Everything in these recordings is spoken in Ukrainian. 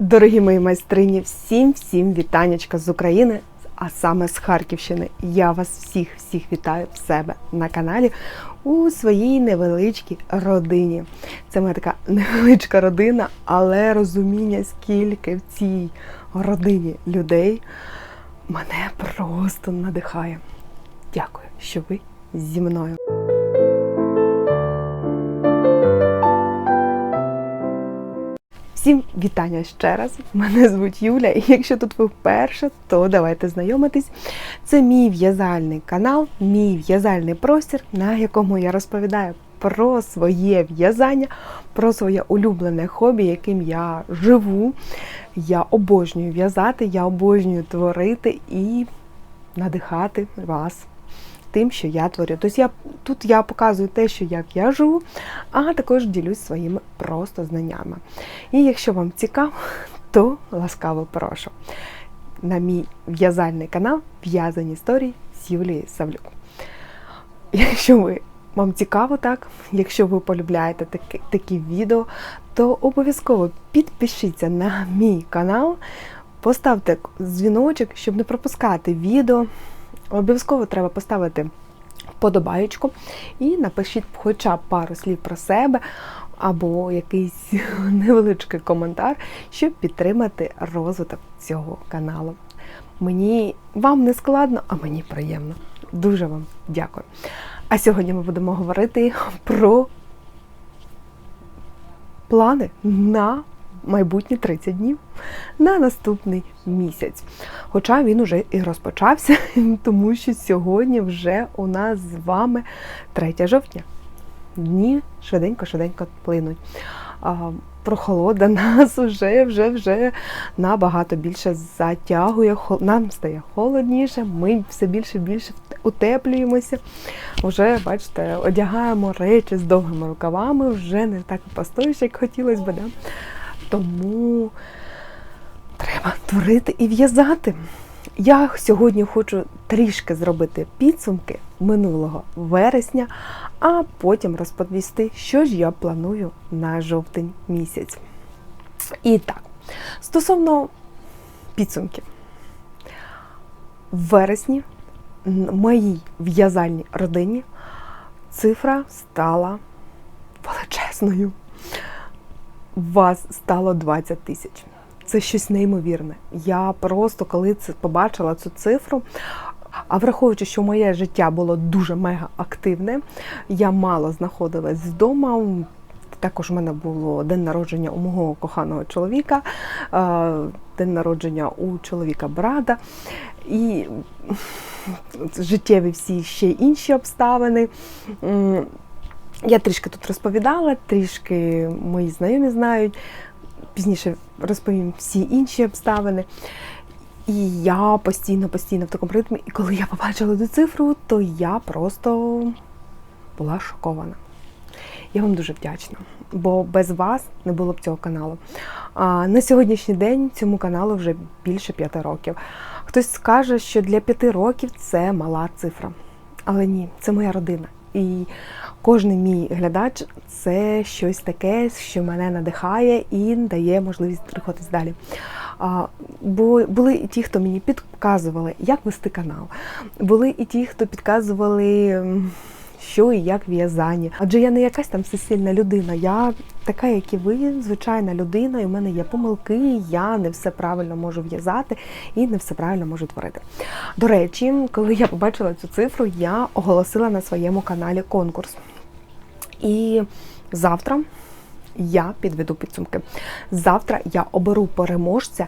Дорогі мої майстрині, всім всім вітаннячка з України, а саме з Харківщини. Я вас всіх всіх вітаю в себе на каналі у своїй невеличкій родині. Це моя така невеличка родина, але розуміння, скільки в цій родині людей мене просто надихає. Дякую, що ви зі мною. Всім вітання ще раз. Мене звуть Юля, і якщо тут ви вперше, то давайте знайомитись. Це мій в'язальний канал, мій в'язальний простір, на якому я розповідаю про своє в'язання, про своє улюблене хобі, яким я живу. Я обожнюю в'язати, я обожнюю творити і надихати вас тим, що я творю. Тобто я тут я показую те, що як я живу, а також ділюсь своїми просто знаннями. І якщо вам цікаво, то ласкаво прошу на мій в'язальний канал В'язані історії з Юлією Савлюк. Якщо ви вам цікаво так, якщо ви полюбляєте такі, такі відео, то обов'язково підпишіться на мій канал, поставте дзвіночок, щоб не пропускати відео. Обов'язково треба поставити вподобаєчку і напишіть хоча б пару слів про себе або якийсь невеличкий коментар, щоб підтримати розвиток цього каналу. Мені вам не складно, а мені приємно. Дуже вам дякую. А сьогодні ми будемо говорити про плани на майбутні 30 днів на наступний місяць. Хоча він уже і розпочався, тому що сьогодні вже у нас з вами 3 жовтня. Дні швиденько-швиденько плинуть. Прохолода нас вже вже вже набагато більше затягує, нам стає холодніше, ми все більше і більше утеплюємося. Вже, бачите, одягаємо речі з довгими рукавами, вже не так постоїш, як хотілося б. Да? Тому треба творити і в'язати. Я сьогодні хочу трішки зробити підсумки минулого вересня, а потім розповісти, що ж я планую на жовтень місяць. І так, стосовно підсумків, в вересні в моїй в'язальній родині цифра стала величезною вас стало 20 тисяч. Це щось неймовірне. Я просто коли це побачила цю цифру. А враховуючи, що моє життя було дуже мега активне, я мало знаходилась вдома. Також у мене було день народження у мого коханого чоловіка, день народження у чоловіка брата і життєві всі ще інші обставини. Я трішки тут розповідала, трішки мої знайомі знають. Пізніше розповім всі інші обставини. І я постійно-постійно в такому ритмі. І коли я побачила цю цифру, то я просто була шокована. Я вам дуже вдячна, бо без вас не було б цього каналу. А на сьогоднішній день цьому каналу вже більше п'яти років. Хтось скаже, що для п'яти років це мала цифра. Але ні, це моя родина. І кожен мій глядач це щось таке, що мене надихає і дає можливість рухатись далі. А, Бо були і ті, хто мені підказували, як вести канал. Були і ті, хто підказували що і як в'язання. Адже я не якась там всесильна людина. Я така, як і ви, звичайна людина, і в мене є помилки, я не все правильно можу в'язати і не все правильно можу творити. До речі, коли я побачила цю цифру, я оголосила на своєму каналі конкурс. І завтра я підведу підсумки. Завтра я оберу переможця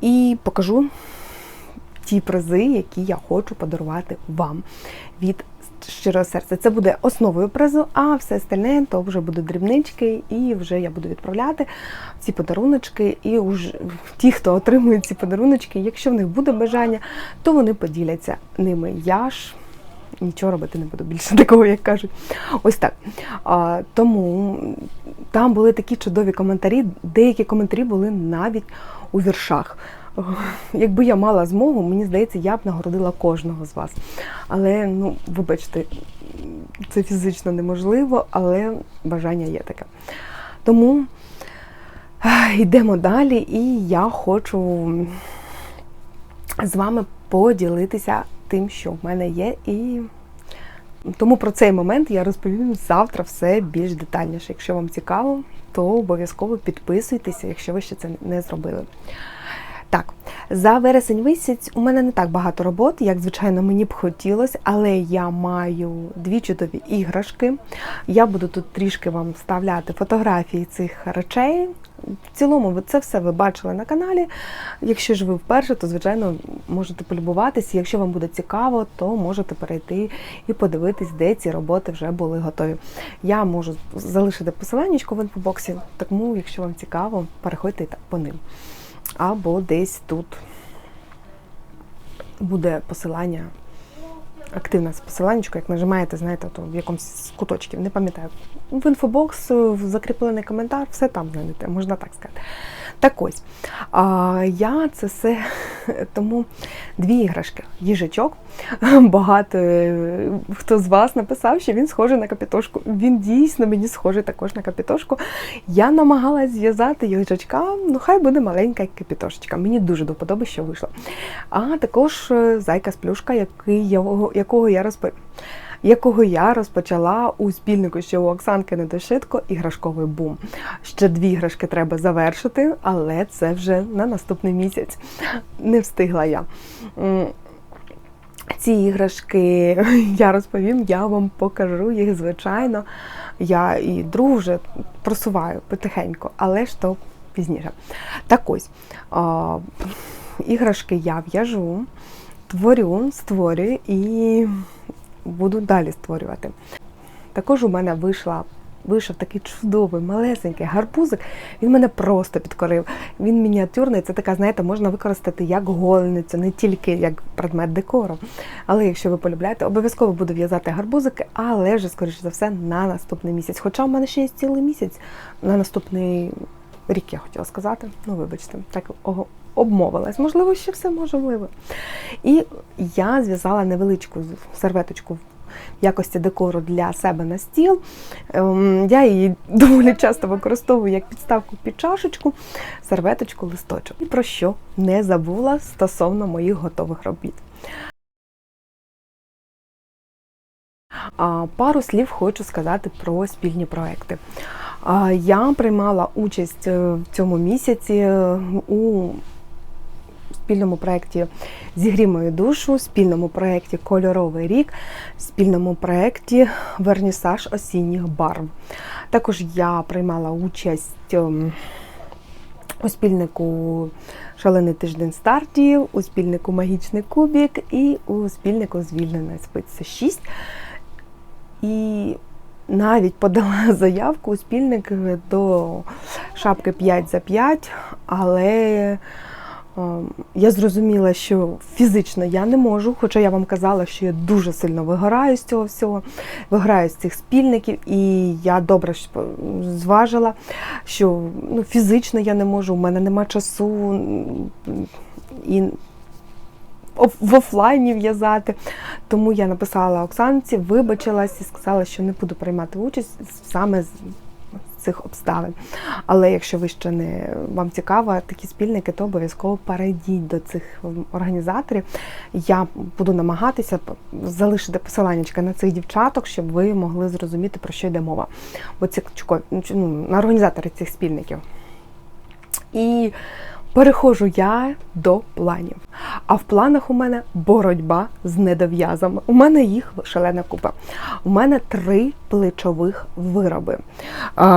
і покажу ті призи, які я хочу подарувати вам від щирого серця. Це буде основою призу, а все остальне то вже будуть дрібнички, і вже я буду відправляти ці подаруночки. І уж ті, хто отримує ці подаруночки, якщо в них буде бажання, то вони поділяться ними. Я ж нічого робити не буду більше такого, як кажуть. Ось так. А, Тому там були такі чудові коментарі, деякі коментарі були навіть у віршах. Якби я мала змогу, мені здається, я б нагородила кожного з вас. Але, ну, вибачте, це фізично неможливо, але бажання є таке. Тому Йдемо далі, і я хочу з вами поділитися тим, що в мене є, і тому про цей момент я розповім завтра все більш детальніше. Якщо вам цікаво, то обов'язково підписуйтеся, якщо ви ще це не зробили. Так, за вересень місяць у мене не так багато роботи, як звичайно мені б хотілося, але я маю дві чудові іграшки. Я буду тут трішки вам вставляти фотографії цих речей. В цілому, ви це все ви бачили на каналі. Якщо ж ви вперше, то звичайно можете полюбуватися. Якщо вам буде цікаво, то можете перейти і подивитись, де ці роботи вже були готові. Я можу залишити посилання в інфобоксі, тому, якщо вам цікаво, переходьте по ним. Або десь тут буде посилання, активне посилання, як нажимаєте, знаєте, то в якомусь з куточків, не пам'ятаю. В інфобокс, в закріплений коментар, все там знайдете, можна так сказати. Так ось, а, я це все, тому дві іграшки. Їжачок. Багато е, хто з вас написав, що він схожий на капітошку. Він дійсно мені схожий також на капітошку. Я намагалась зв'язати їжачка, ну хай буде маленька капітошечка. Мені дуже до подоби, що вийшло. А також е, зайка з плюшка, який, якого, якого я розповім якого я розпочала у спільнику, що у Оксанки Недошитко іграшковий бум. Ще дві іграшки треба завершити, але це вже на наступний місяць. Не встигла я. Ці іграшки я розповім, я вам покажу їх, звичайно. Я і другу вже просуваю потихеньку, але ж то пізніше. Так ось, а, іграшки я в'яжу, творю, створюю і буду далі створювати. Також у мене вийшла. Вийшов такий чудовий, малесенький гарбузик. Він мене просто підкорив. Він мініатюрний, це така, знаєте, можна використати як гольницю, не тільки як предмет декору. Але якщо ви полюбляєте, обов'язково буду в'язати гарбузики, але вже, скоріше за все, на наступний місяць. Хоча в мене ще є цілий місяць на наступний рік, я хотіла сказати. Ну, вибачте, так ого, обмовилась. Можливо, ще все можливо. І я зв'язала невеличку серветочку в якості декору для себе на стіл. Ем, Я її доволі часто використовую як підставку під чашечку, серветочку, листочок. І про що не забула стосовно моїх готових робіт. Пару слів хочу сказати про спільні проекти. Я приймала участь е, в цьому місяці е, у спільному проєкті Зігрій мою душу, спільному проєкті Кольоровий рік, спільному проєкті Вернісаж осінніх барв. Також я приймала участь ем, у спільнику Шалений тиждень стартів, у спільнику Магічний кубік і у спільнику Звільнена спиця 6. І навіть подала заявку у спільник до шапки 5 за 5, але Я зрозуміла, що фізично я не можу, хоча я вам казала, що я дуже сильно вигораю з цього всього, вигораю з цих спільників, і я добре зважила, що ну, фізично я не можу, у мене нема часу і в офлайні в'язати. Тому я написала Оксанці, вибачилась і сказала, що не буду приймати участь саме цих обставин. Але якщо ви ще не вам цікаво такі спільники, то обов'язково перейдіть до цих організаторів. Я буду намагатися залишити посилання на цих дівчаток, щоб ви могли зрозуміти, про що йде мова. Бо ці ну, на організатори цих спільників. І Переходжу я до планів. А в планах у мене боротьба з недов'язами. У мене їх шалена купа. У мене три плечових вироби.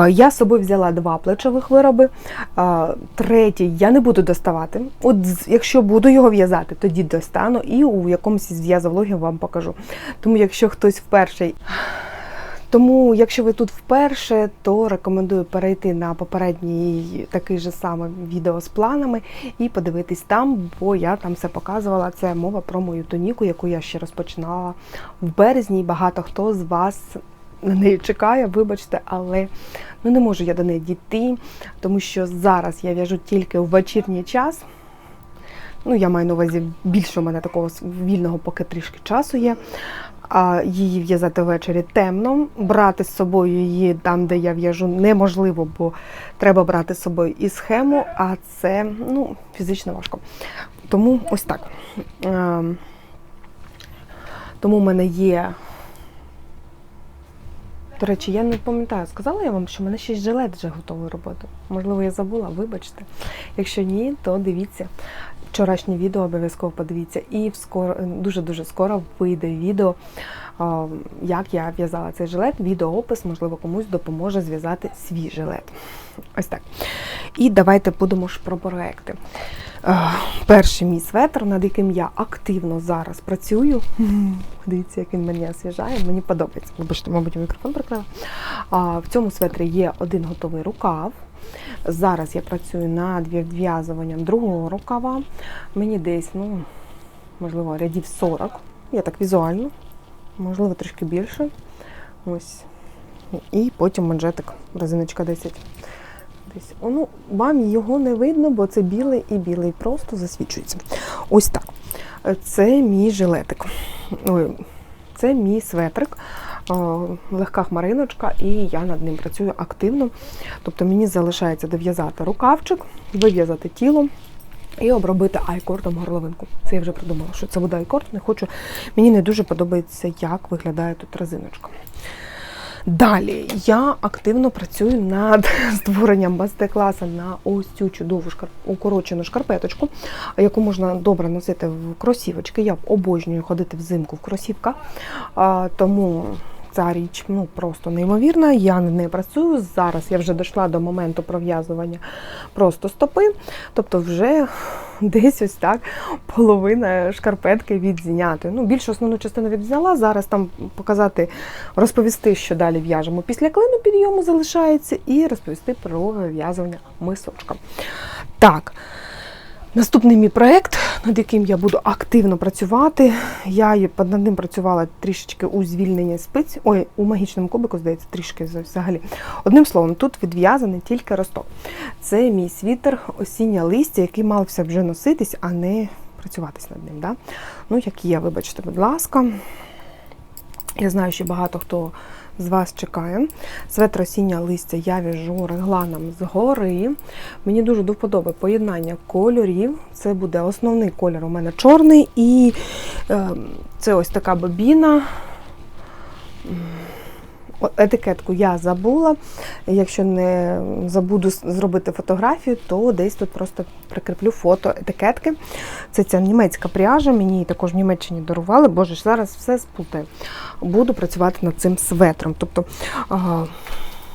Я з собою взяла два плечових вироби. Третій я не буду доставати. От якщо буду його в'язати, тоді достану і у якомусь з в'язовлогів вам покажу. Тому, якщо хтось вперше. Тому, якщо ви тут вперше, то рекомендую перейти на попередній такий же самий відео з планами і подивитись там, бо я там все показувала. Це мова про мою тоніку, яку я ще розпочинала в березні. Багато хто з вас на неї чекає, вибачте, але ну не можу я до неї дійти, тому що зараз я в'яжу тільки в вечірній час. Ну, я маю на увазі більше у мене такого вільного, поки трішки часу є. А, її в'язати ввечері темно. Брати з собою її там, де я в'яжу, неможливо, бо треба брати з собою і схему, а це ну, фізично важко. Тому ось так. Ем, Тому в мене є. До речі, я не пам'ятаю, сказала я вам, що в мене ще жилет вже готовий роботи. Можливо, я забула, вибачте. Якщо ні, то дивіться. Вчорашнє відео обов'язково подивіться. І дуже-дуже скоро вийде відео, як я в'язала цей жилет. Відеоопис, можливо, комусь допоможе зв'язати свій жилет. Ось так. І давайте будемо ж про проекти. Перший мій светр, над яким я активно зараз працюю. Дивіться, як він мені освіжає, мені подобається. Вибачте, мабуть, мікрофон прикрила. А, в цьому светрі є один готовий рукав. Зараз я працюю над відв'язуванням другого рукава. Мені десь, ну, можливо, рядів 40. Я так візуально, можливо, трішки більше. Ось. І потім манжетик, резиночка 10. Десь. Ну, вам його не видно, бо це білий і білий просто засвічується. Ось так. Е, Це мій жилетик. Ой, це мій светрик, О, легка хмариночка, і я над ним працюю активно. Тобто мені залишається дов'язати рукавчик, вив'язати тіло. І обробити айкордом горловинку. Це я вже придумала, що це буде айкорд. Не хочу. Мені не дуже подобається, як виглядає тут резиночка. Далі я активно працюю над створенням майстер-класу на ось цю чудову шкар... укорочену шкарпеточку, яку можна добре носити в кросівочки. Я обожнюю ходити взимку в кросівках, тому ця річ ну, просто неймовірна. Я нею працюю. Зараз я вже дійшла до моменту пров'язування просто стопи, тобто вже десь ось так половина шкарпетки відзняти. Ну, більшу основну частину відзняла. Зараз там показати, розповісти, що далі в'яжемо. Після клину підйому залишається, і розповісти про вив'язування мисочка. Так. Наступний мій проєкт, над яким я буду активно працювати. Я над ним працювала трішечки у звільненні спиць. Ой, у магічному кубику, здається, трішки взагалі. Одним словом, тут відв'язаний тільки росток. Це мій світер осіннє листя, який мався вже носитись, а не працюватись над ним. Да? Ну, як є, вибачте, будь ласка. Я знаю, що багато хто з вас чекає. Светр росіння листя я в'яжу регланом згори. Мені дуже до вподоби поєднання кольорів. Це буде основний колір у мене чорний, і е, це ось така бобіна. Етикетку я забула. Якщо не забуду зробити фотографію, то десь тут просто прикріплю фото етикетки. Це ця німецька пряжа, мені її також в Німеччині дарували. Боже ж, зараз все сплутаю. Буду працювати над цим светром. Тобто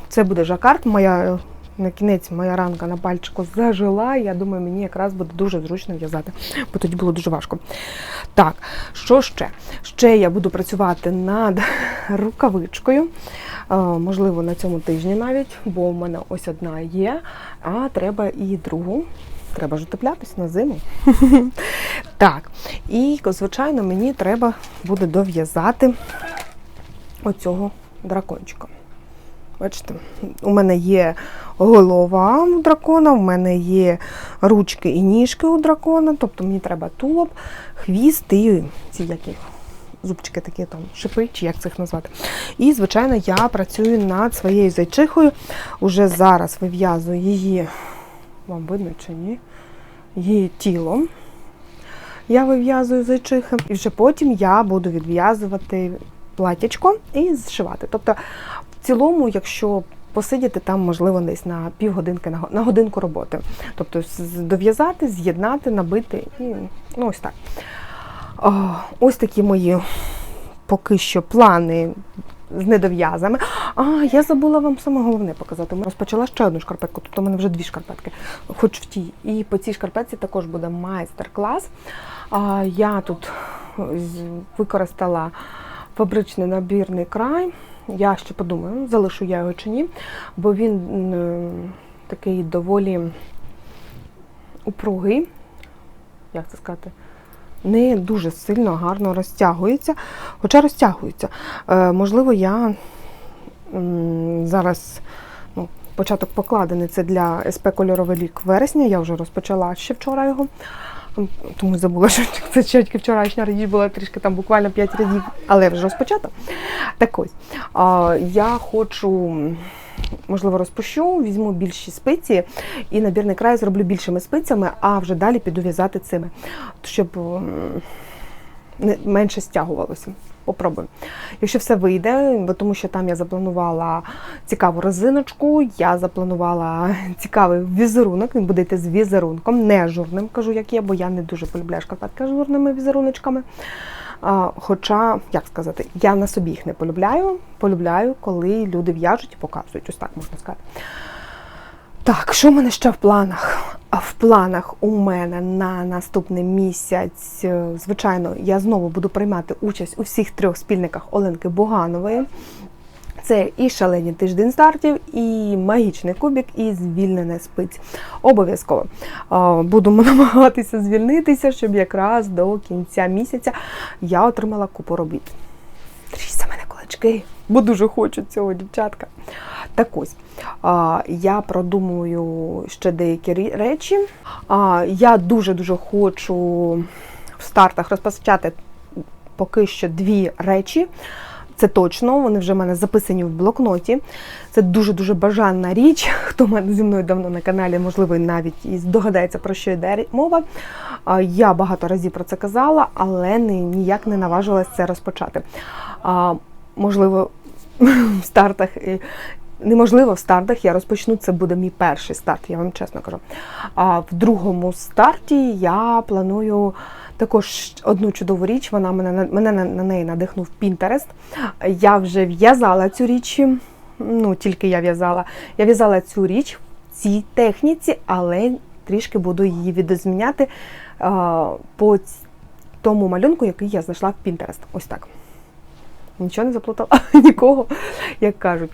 це буде жакард. Моя на кінець моя ранка на пальчику зажила. Я думаю, мені якраз буде дуже зручно в'язати, бо тоді було дуже важко. Так, що ще? Ще я буду працювати над рукавичкою. Е, Можливо, на цьому тижні навіть, бо в мене ось одна є, а треба і другу. Треба ж утеплятись на зиму. Так, і, звичайно, мені треба буде дов'язати оцього дракончика. Бачите, у мене є голова у дракона, у мене є ручки і ніжки у дракона, тобто мені треба тулуб, хвіст і ці які зубчики такі там, шипи, чи як це їх назвати. І, звичайно, я працюю над своєю зайчихою. Уже зараз вив'язую її, вам видно чи ні, її тілом. Я вив'язую зайчихи, і вже потім я буду відв'язувати платячко і зшивати. Тобто, цілому, якщо посидіти там, можливо, десь на півгодинки, на годинку роботи. Тобто дов'язати, з'єднати, набити і ну ось так. Ось такі мої поки що плани з недов'язами. А, я забула вам саме головне показати. Ми розпочала ще одну шкарпетку, тобто у мене вже дві шкарпетки, хоч в тій. І по цій шкарпетці також буде майстер-клас. Я тут використала фабричний набірний край. Я ще подумаю, залишу я його чи ні, бо він м, такий доволі упругий, як це сказати, не дуже сильно гарно розтягується, хоча розтягується. Е, можливо, я зараз ну, початок покладений це для СП кольоровий лік вересня, я вже розпочала ще вчора його. Тому забула, що це вчорашня річ була трішки там буквально 5 разів, але вже розпочато. Так ось, я хочу, можливо, розпущу, візьму більші спиці і набірний край зроблю більшими спицями, а вже далі піду в'язати цими, щоб менше стягувалося. Попробуємо. Якщо все вийде, бо тому що там я запланувала цікаву резиночку, я запланувала цікавий візерунок, він буде йти з візерунком, не журним, кажу, як є, бо я не дуже полюбляю шкарпетки з журними візеруночками. Хоча, як сказати, я на собі їх не полюбляю. Полюбляю, коли люди в'яжуть і показують. Ось так можна сказати. Так, що в мене ще в планах? В планах у мене на наступний місяць, е, звичайно, я знову буду приймати участь у всіх трьох спільниках Оленки Буганової. Це і шалені тиждень стартів, і магічний кубік, і звільнене спиць. Обов'язково буду намагатися звільнитися, щоб якраз до кінця місяця я отримала купу робіт. За мене кулачки, бо дуже хочу цього, дівчатка. Так ось, я продумую ще деякі речі. Я дуже-дуже хочу в стартах розпочати поки що дві речі. Це точно, вони вже в мене записані в блокноті. Це дуже-дуже бажана річ. Хто мене зі мною давно на каналі, можливо, навіть і здогадається, про що йде мова. Я багато разів про це казала, але ніяк не наважилась це розпочати. Можливо, в стартах. Неможливо в стартах я розпочну. Це буде мій перший старт, я вам чесно кажу. А в другому старті я планую також одну чудову річ. Вона мене мене на, на неї надихнув Pinterest. Я вже в'язала цю річ. Ну, тільки я в'язала. Я в'язала цю річ в цій техніці, але трішки буду її відозміняти по тому малюнку, який я знайшла в Pinterest. Ось так. Нічого не заплутала, нікого, як кажуть.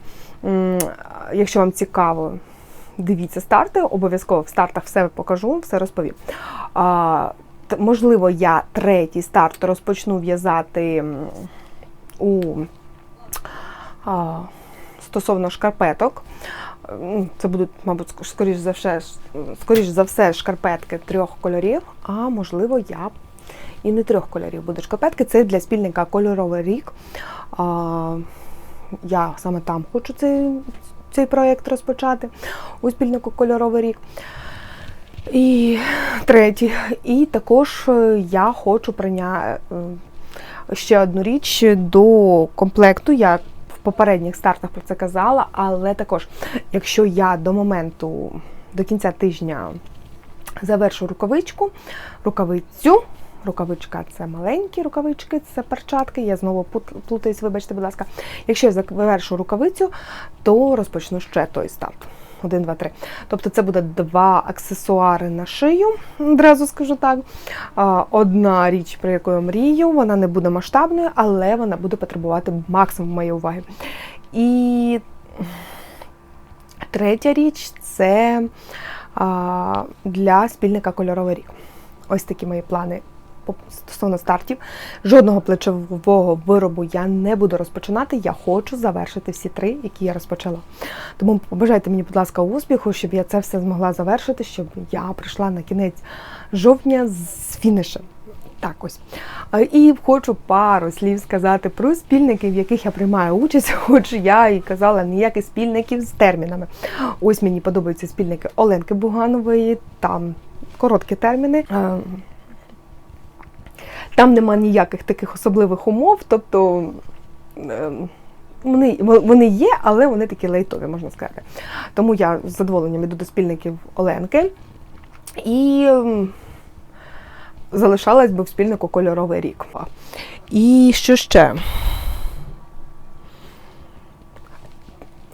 Якщо вам цікаво, дивіться старти, обов'язково в стартах все покажу, все розповім. Можливо, я третій старт розпочну в'язати у стосовно шкарпеток. Це будуть, мабуть, скоріш за все, скоріш за все, шкарпетки трьох кольорів, а можливо, я і не трьох кольорів будуть шкарпетки. Це для спільника кольоровий рік. А, я саме там хочу цей, цей проєкт розпочати у спільнику кольоровий рік. І третій. І також е, я хочу прийняти ще одну річ до комплекту. Я в попередніх стартах про це казала, але також, якщо я до моменту, до кінця тижня завершу рукавичку, рукавицю. Рукавичка це маленькі рукавички, це перчатки. Я знову плутаюсь, вибачте, будь ласка. Якщо я завершу рукавицю, то розпочну ще той старт. Один, два, три. Тобто це буде два аксесуари на шию, одразу скажу так. Одна річ, про яку я мрію, вона не буде масштабною, але вона буде потребувати максимум моєї уваги. І третя річ це для спільника кольоровий рік. Ось такі мої плани стосовно стартів. Жодного плечового виробу я не буду розпочинати. Я хочу завершити всі три, які я розпочала. Тому побажайте мені, будь ласка, успіху, щоб я це все змогла завершити, щоб я прийшла на кінець жовтня з фінішем. Так ось. І хочу пару слів сказати про спільники, в яких я приймаю участь, хоч я і казала ніяких спільників з термінами. Ось мені подобаються спільники Оленки Буганової, там короткі терміни. Там нема ніяких таких особливих умов, тобто е, вони, вони є, але вони такі лейтові, можна сказати. Тому я з задоволенням іду до спільників Оленки. І залишалась би в спільнику кольоровий рік. І що ще?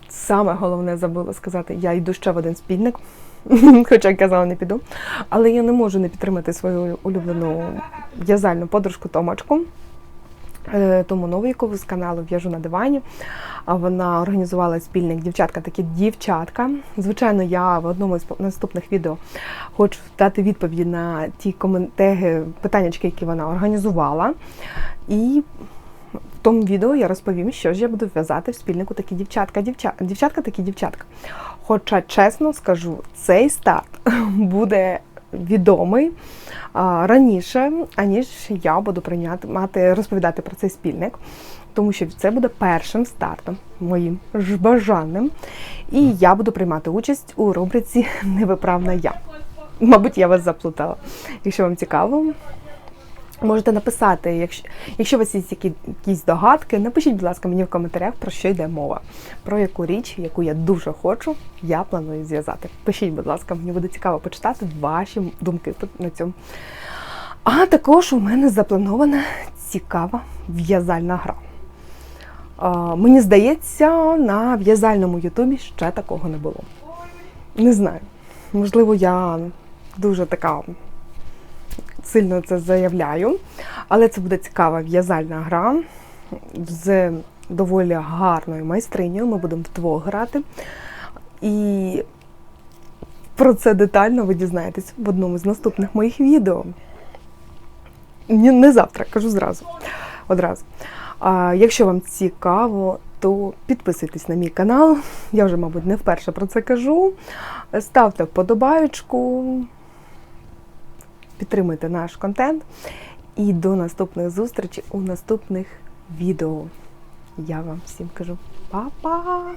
Саме головне забула сказати, я йду ще в один спільник, хоча казала, не піду. Але я не можу не підтримати свою улюблену в'язальну подружку Томочку. Е, Тому Новікову з каналу В'яжу на дивані. Вона організувала спільник дівчатка, такі дівчатка. Звичайно, я в одному з наступних відео хочу дати відповіді на ті коментарі, питання, які вона організувала. І в тому відео я розповім, що ж я буду в'язати в спільнику такі дівчатка, дівчатка, дівчатка, такі дівчатка. Хоча, чесно скажу, цей старт буде відомий раніше, аніж я буду прийняти мати розповідати про цей спільник, тому що це буде першим стартом моїм ж бажаним. І я буду приймати участь у рубриці Невиправна я. Мабуть, я вас заплутала. Якщо вам цікаво, можете написати, якщо, якщо у вас є які, якісь догадки, напишіть, будь ласка, мені в коментарях, про що йде мова, про яку річ, яку я дуже хочу, я планую зв'язати. Пишіть, будь ласка, мені буде цікаво почитати ваші думки на цьому. А також у мене запланована цікава в'язальна гра. А, мені здається, на в'язальному Ютубі ще такого не було. Не знаю. Можливо, я дуже така сильно це заявляю, але це буде цікава в'язальна гра з доволі гарною майстринею. Ми будемо вдвох грати. І про це детально ви дізнаєтесь в одному з наступних моїх відео. Не завтра, кажу зразу. Одразу. А якщо вам цікаво, то підписуйтесь на мій канал. Я вже, мабуть, не вперше про це кажу. Ставте вподобаючку, підтримуйте наш контент. І до наступних зустрічей у наступних відео. Я вам всім кажу па-па!